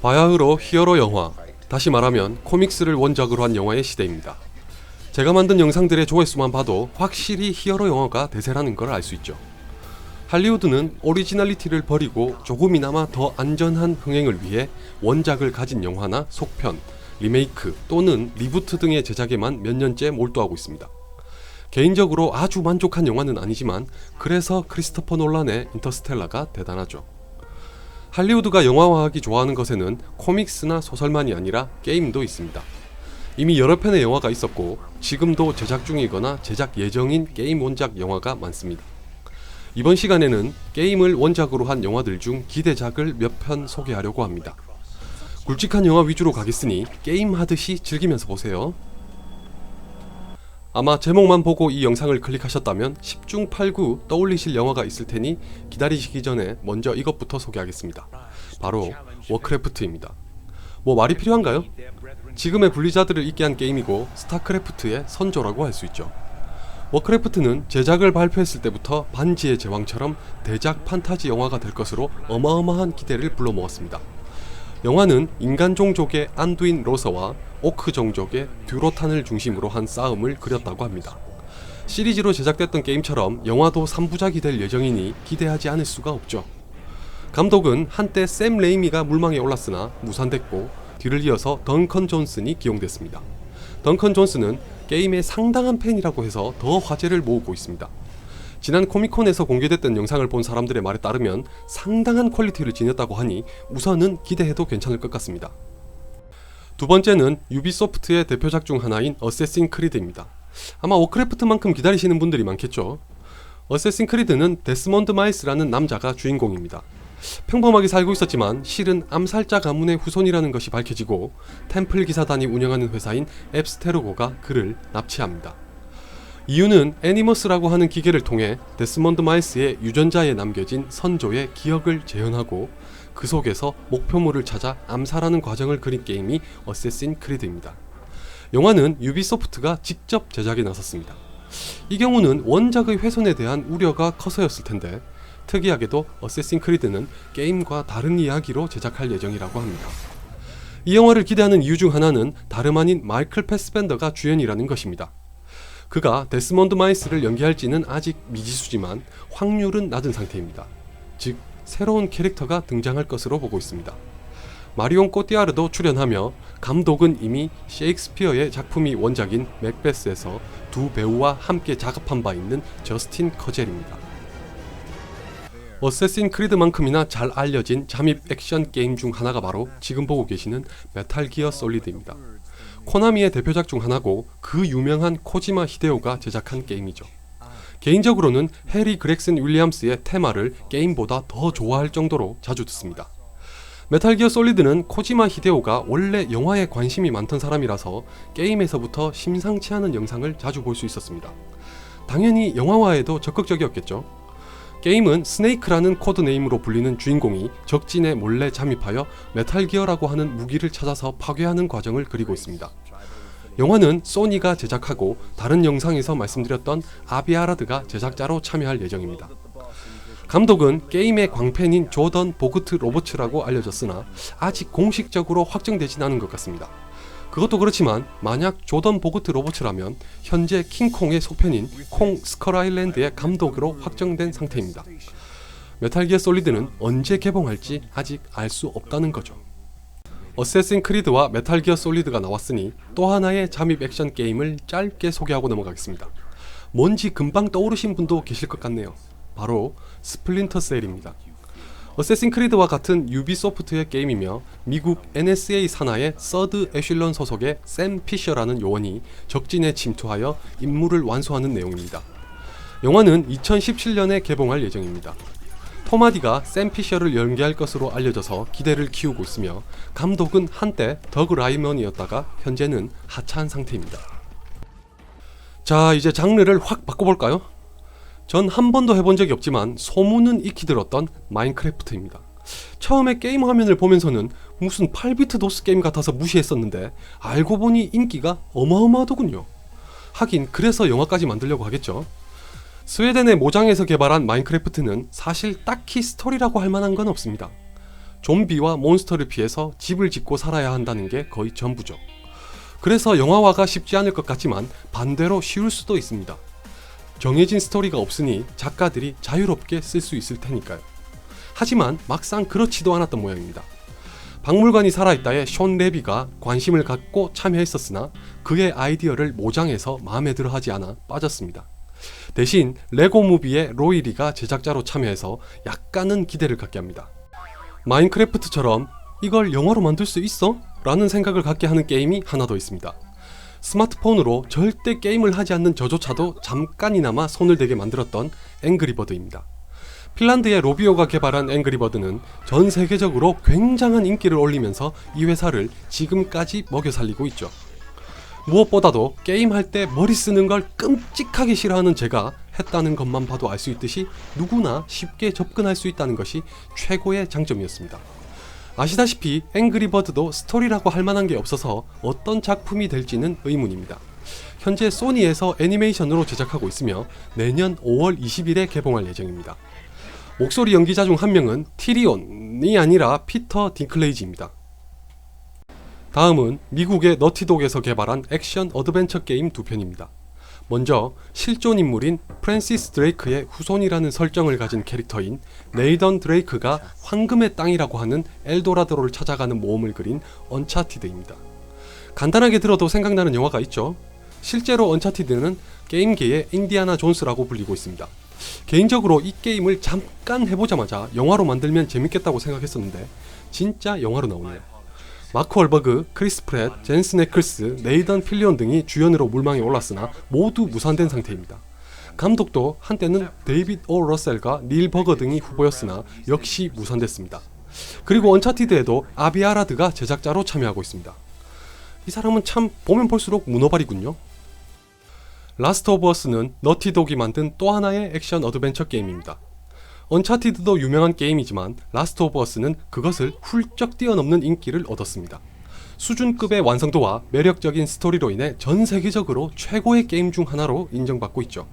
바야흐로 히어로 영화, 다시 말하면 코믹스를 원작으로 한 영화의 시대입니다. 제가 만든 영상들의 조회수만 봐도 확실히 히어로 영화가 대세라는 걸 알 수 있죠. 할리우드는 오리지널리티를 버리고 조금이나마 더 안전한 흥행을 위해 원작을 가진 영화나 속편, 리메이크 또는 리부트 등의 제작에만 몇 년째 몰두하고 있습니다. 개인적으로 아주 만족한 영화는 아니지만 그래서 크리스토퍼 놀란의 인터스텔라가 대단하죠. 할리우드가 영화화하기 좋아하는 것에는 코믹스나 소설만이 아니라 게임도 있습니다. 이미 여러 편의 영화가 있었고 지금도 제작 중이거나 제작 예정인 게임 원작 영화가 많습니다. 이번 시간에는 게임을 원작으로 한 영화들 중 기대작을 몇 편 소개하려고 합니다. 굵직한 영화 위주로 가겠으니 게임 하듯이 즐기면서 보세요. 아마 제목만 보고 이 영상을 클릭하셨다면 10중 8구 떠올리실 영화가 있을 테니 기다리시기 전에 먼저 이것부터 소개하겠습니다. 바로 워크래프트입니다. 뭐 말이 필요한가요? 지금의 분리자들을 있게 한 게임이고 스타크래프트의 선조라고 할 수 있죠. 워크래프트는 제작을 발표했을 때부터 반지의 제왕처럼 대작 판타지 영화가 될 것으로 어마어마한 기대를 불러모았습니다. 영화는 인간 종족의 안두인 로서와 오크 종족의 듀로탄을 중심으로 한 싸움을 그렸다고 합니다. 시리즈로 제작됐던 게임처럼 영화도 3부작이 될 예정이니 기대하지 않을 수가 없죠. 감독은 한때 샘 레이미가 물망에 올랐으나 무산됐고 뒤를 이어서 덩컨 존슨이 기용됐습니다. 덩컨 존슨은 게임의 상당한 팬이라고 해서 더 화제를 모으고 있습니다. 지난 코미콘에서 공개됐던 영상을 본 사람들의 말에 따르면 상당한 퀄리티를 지녔다고 하니 우선은 기대해도 괜찮을 것 같습니다. 두 번째는 유비소프트의 대표작 중 하나인 어세신 크리드입니다. 아마 워크래프트만큼 기다리시는 분들이 많겠죠. 어세신 크리드는 데스몬드 마이스라는 남자가 주인공입니다. 평범하게 살고 있었지만 실은 암살자 가문의 후손이라는 것이 밝혀지고 템플 기사단이 운영하는 회사인 앱스테르고가 그를 납치합니다. 이유는 애니머스라고 하는 기계를 통해 데스몬드 마이스의 유전자에 남겨진 선조의 기억을 재현하고 그 속에서 목표물을 찾아 암살하는 과정을 그린 게임이 어세신 크리드입니다. 영화는 유비소프트가 직접 제작에 나섰습니다. 이 경우는 원작의 훼손에 대한 우려가 커서였을 텐데 특이하게도 어세신 크리드는 게임과 다른 이야기로 제작할 예정이라고 합니다. 이 영화를 기대하는 이유 중 하나는 다름 아닌 마이클 패스벤더가 주연이라는 것입니다. 그가 데스몬드 마이스를 연기할지는 아직 미지수지만 확률은 낮은 상태입니다. 즉 새로운 캐릭터가 등장할 것으로 보고 있습니다. 마리온 꼬띠아르도 출연하며 감독은 이미 셰익스피어의 작품이 원작인 맥베스에서 두 배우와 함께 작업한 바 있는 저스틴 커젤입니다. 어세신 크리드만큼이나 잘 알려진 잠입 액션 게임 중 하나가 바로 지금 보고 계시는 메탈 기어 솔리드입니다. 코나미의 대표작 중 하나고 그 유명한 코지마 히데오가 제작한 게임이죠. 개인적으로는 해리 그렉슨 윌리엄스의 테마를 게임보다 더 좋아할 정도로 자주 듣습니다. 메탈 기어 솔리드는 코지마 히데오가 원래 영화에 관심이 많던 사람이라서 게임에서부터 심상치 않은 영상을 자주 볼 수 있었습니다. 당연히 영화화에도 적극적이었겠죠. 게임은 스네이크라는 코드네임으로 불리는 주인공이 적진에 몰래 잠입하여 메탈 기어라고 하는 무기를 찾아서 파괴하는 과정을 그리고 있습니다. 영화는 소니가 제작하고 다른 영상에서 말씀드렸던 아비아라드가 제작자로 참여할 예정입니다. 감독은 게임의 광팬인 조던 보그트 로버츠라고 알려졌으나 아직 공식적으로 확정되진 않은 것 같습니다. 그것도 그렇지만 만약 조던 보그트 로버츠라면 현재 킹콩의 속편인 콩 스컬 아일랜드의 감독으로 확정된 상태입니다. 메탈 기어 솔리드는 언제 개봉할지 아직 알 수 없다는 거죠. 어세신 크리드와 메탈 기어 솔리드가 나왔으니 또 하나의 잠입 액션 게임을 짧게 소개하고 넘어가겠습니다. 뭔지 금방 떠오르신 분도 계실 것 같네요. 바로 스플린터 셀입니다. 어세신 크리드와 같은 유비소프트의 게임이며 미국 NSA 산하의 서드 에슐런 소속의 샘 피셔라는 요원이 적진에 침투하여 임무를 완수하는 내용입니다. 영화는 2017년에 개봉할 예정입니다. 토마디가 샘 피셔를 연기할 것으로 알려져서 기대를 키우고 있으며 감독은 한때 더그 라이먼이었다가 현재는 하차한 상태입니다. 자 이제 장르를 확 바꿔볼까요? 전 한 번도 해본 적이 없지만 소문은 익히 들었던 마인크래프트입니다. 처음에 게임 화면을 보면서는 무슨 8비트 도스 게임 같아서 무시했었는데 알고 보니 인기가 어마어마하더군요. 하긴 그래서 영화까지 만들려고 하겠죠. 스웨덴의 모장에서 개발한 마인크래프트는 사실 딱히 스토리라고 할 만한 건 없습니다. 좀비와 몬스터를 피해서 집을 짓고 살아야 한다는 게 거의 전부죠. 그래서 영화화가 쉽지 않을 것 같지만 반대로 쉬울 수도 있습니다. 정해진 스토리가 없으니 작가들이 자유롭게 쓸 수 있을 테니까요. 하지만 막상 그렇지도 않았던 모양입니다. 박물관이 살아있다에 숀 레비가 관심을 갖고 참여했었으나 그의 아이디어를 모장해서 마음에 들어 하지 않아 빠졌습니다. 대신 레고 무비의 로이리가 제작자로 참여해서 약간은 기대를 갖게 합니다. 마인크래프트처럼 이걸 영화로 만들 수 있어? 라는 생각을 갖게 하는 게임이 하나 더 있습니다. 스마트폰으로 절대 게임을 하지 않는 저조차도 잠깐이나마 손을 대게 만들었던 앵그리버드입니다. 핀란드의 로비오가 개발한 앵그리버드는 전 세계적으로 굉장한 인기를 올리면서 이 회사를 지금까지 먹여 살리고 있죠. 무엇보다도 게임할 때 머리 쓰는 걸 끔찍하게 싫어하는 제가 했다는 것만 봐도 알 수 있듯이 누구나 쉽게 접근할 수 있다는 것이 최고의 장점이었습니다. 아시다시피 앵그리버드도 스토리라고 할 만한 게 없어서 어떤 작품이 될지는 의문입니다. 현재 소니에서 애니메이션으로 제작하고 있으며 내년 5월 20일에 개봉할 예정입니다. 목소리 연기자 중 한 명은 티리온이 아니라 피터 딩클레이지입니다. 다음은 미국의 너티독에서 개발한 액션 어드벤처 게임 두 편입니다. 먼저 실존 인물인 프랜시스 드레이크의 후손이라는 설정을 가진 캐릭터인 네이던 드레이크가 황금의 땅이라고 하는 엘도라도를 찾아가는 모험을 그린 언차티드입니다. 간단하게 들어도 생각나는 영화가 있죠. 실제로 언차티드는 게임계의 인디아나 존스라고 불리고 있습니다. 개인적으로 이 게임을 잠깐 해보자마자 영화로 만들면 재밌겠다고 생각했었는데 진짜 영화로 나오네요. 마크 월버그, 크리스 프렛, 젠스 네클스, 네이던 필리온 등이 주연으로 물망에 올랐으나 모두 무산된 상태입니다. 감독도 한때는 데이빗 오 러셀과 닐 버거 등이 후보였으나 역시 무산됐습니다. 그리고 언차티드에도 아비 아라드가 제작자로 참여하고 있습니다. 이 사람은 참 보면 볼수록 문어발이군요. 라스트 오브 어스는 너티독이 만든 또 하나의 액션 어드벤처 게임입니다. 언차티드도 유명한 게임이지만 라스트 오브 어스는 그것을 훌쩍 뛰어넘는 인기를 얻었습니다. 수준급의 완성도와 매력적인 스토리로 인해 전 세계적으로 최고의 게임 중 하나로 인정받고 있죠.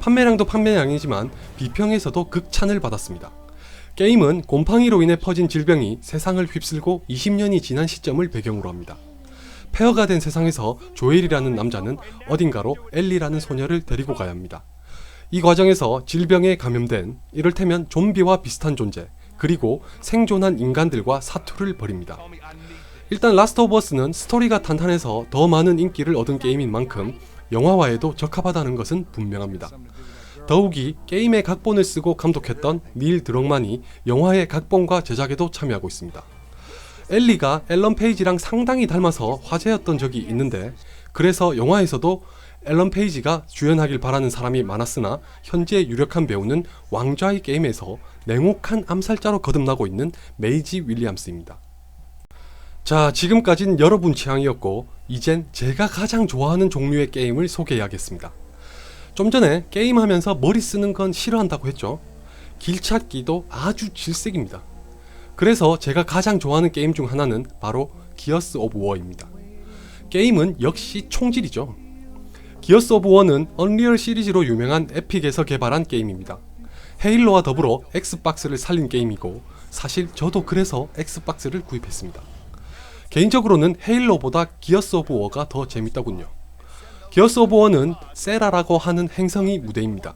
판매량도 판매량이지만 비평에서도 극찬을 받았습니다. 게임은 곰팡이로 인해 퍼진 질병이 세상을 휩쓸고 20년이 지난 시점을 배경으로 합니다. 폐허가 된 세상에서 조엘이라는 남자는 어딘가로 엘리라는 소녀를 데리고 가야 합니다. 이 과정에서 질병에 감염된 이를테면 좀비와 비슷한 존재 그리고 생존한 인간들과 사투를 벌입니다. 일단 라스트 오브 어스는 스토리가 탄탄해서 더 많은 인기를 얻은 게임인 만큼 영화화에도 적합하다는 것은 분명합니다. 더욱이 게임의 각본을 쓰고 감독했던 닐 드럭만이 영화의 각본과 제작에도 참여하고 있습니다. 엘리가 앨런 페이지랑 상당히 닮아서 화제였던 적이 있는데 그래서 영화에서도 앨런 페이지가 주연하길 바라는 사람이 많았으나 현재 유력한 배우는 왕좌의 게임에서 냉혹한 암살자로 거듭나고 있는 메이지 윌리엄스입니다. 자, 지금까진 여러분 취향이었고 이젠 제가 가장 좋아하는 종류의 게임을 소개해야겠습니다. 좀 전에 게임하면서 머리 쓰는 건 싫어한다고 했죠. 길찾기도 아주 질색입니다. 그래서 제가 가장 좋아하는 게임 중 하나는 바로 기어스 오브 워입니다. 게임은 역시 총질이죠. 기어스 오브 워는 언리얼 시리즈로 유명한 에픽에서 개발한 게임입니다. 헤일로와 더불어 엑스박스를 살린 게임이고 사실 저도 그래서 엑스박스를 구입했습니다. 개인적으로는 헤일로보다 기어스 오브 워가 더 재밌더군요. 기어스 오브 워는 세라라고 하는 행성이 무대입니다.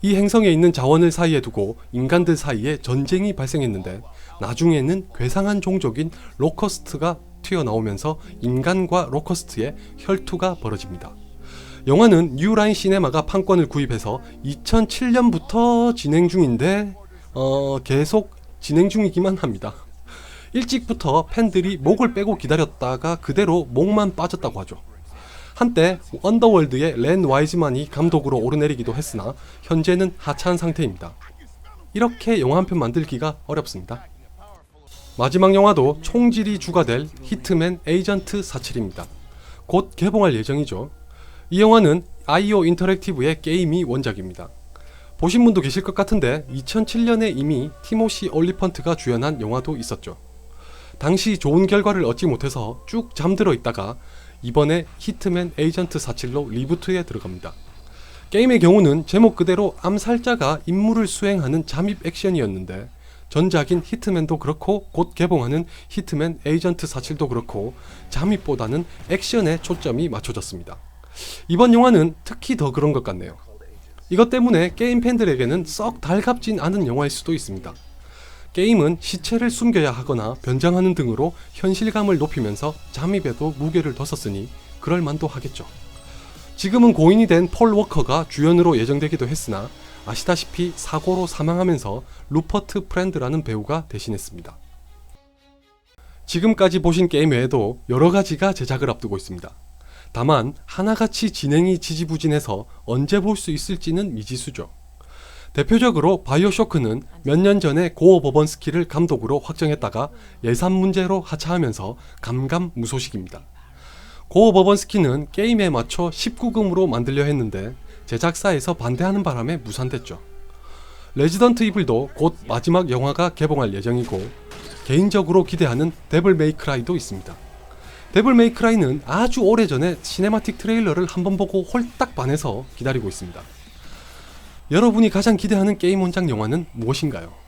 이 행성에 있는 자원을 사이에 두고 인간들 사이에 전쟁이 발생했는데 나중에는 괴상한 종족인 로커스트가 튀어나오면서 인간과 로커스트의 혈투가 벌어집니다. 영화는 뉴라인 시네마가 판권을 구입해서 2007년부터 진행 중인데 어, 계속 진행 중이기만 합니다. 일찍부터 팬들이 목을 빼고 기다렸다가 그대로 목만 빠졌다고 하죠. 한때 언더월드의 렌 와이즈만이 감독으로 오르내리기도 했으나 현재는 하차한 상태입니다. 이렇게 영화 한 편 만들기가 어렵습니다. 마지막 영화도 총질이 주가 될 히트맨 에이전트 47입니다. 곧 개봉할 예정이죠. 이 영화는 아이오 인터랙티브의 게임이 원작입니다. 보신 분도 계실 것 같은데 2007년에 이미 티모시 올리펀트가 주연한 영화도 있었죠. 당시 좋은 결과를 얻지 못해서 쭉 잠들어 있다가 이번에 히트맨 에이전트 47로 리부트에 들어갑니다. 게임의 경우는 제목 그대로 암살자가 임무를 수행하는 잠입 액션이었는데 전작인 히트맨도 그렇고 곧 개봉하는 히트맨 에이전트 47도 그렇고 잠입보다는 액션에 초점이 맞춰졌습니다. 이번 영화는 특히 더 그런 것 같네요. 이것 때문에 게임 팬들에게는 썩 달갑진 않은 영화일 수도 있습니다. 게임은 시체를 숨겨야 하거나 변장하는 등으로 현실감을 높이면서 잠입에도 무게를 뒀었으니 그럴 만도 하겠죠. 지금은 고인이 된 폴 워커가 주연으로 예정되기도 했으나 아시다시피 사고로 사망하면서 루퍼트 프렌드라는 배우가 대신했습니다. 지금까지 보신 게임 외에도 여러 가지가 제작을 앞두고 있습니다. 다만 하나같이 진행이 지지부진해서 언제 볼 수 있을지는 미지수죠. 대표적으로 바이오쇼크는 몇 년 전에 고어 버번스키를 감독으로 확정했다가 예산 문제로 하차하면서 감감무소식입니다. 고어 버번스키는 게임에 맞춰 19금으로 만들려 했는데 제작사에서 반대하는 바람에 무산됐죠. 레지던트 이블도 곧 마지막 영화가 개봉할 예정이고 개인적으로 기대하는 데블 메이크라이도 있습니다. 데블 메이크라이는 아주 오래전에 시네마틱 트레일러를 한번 보고 홀딱 반해서 기다리고 있습니다. 여러분이 가장 기대하는 게임 원작 영화는 무엇인가요?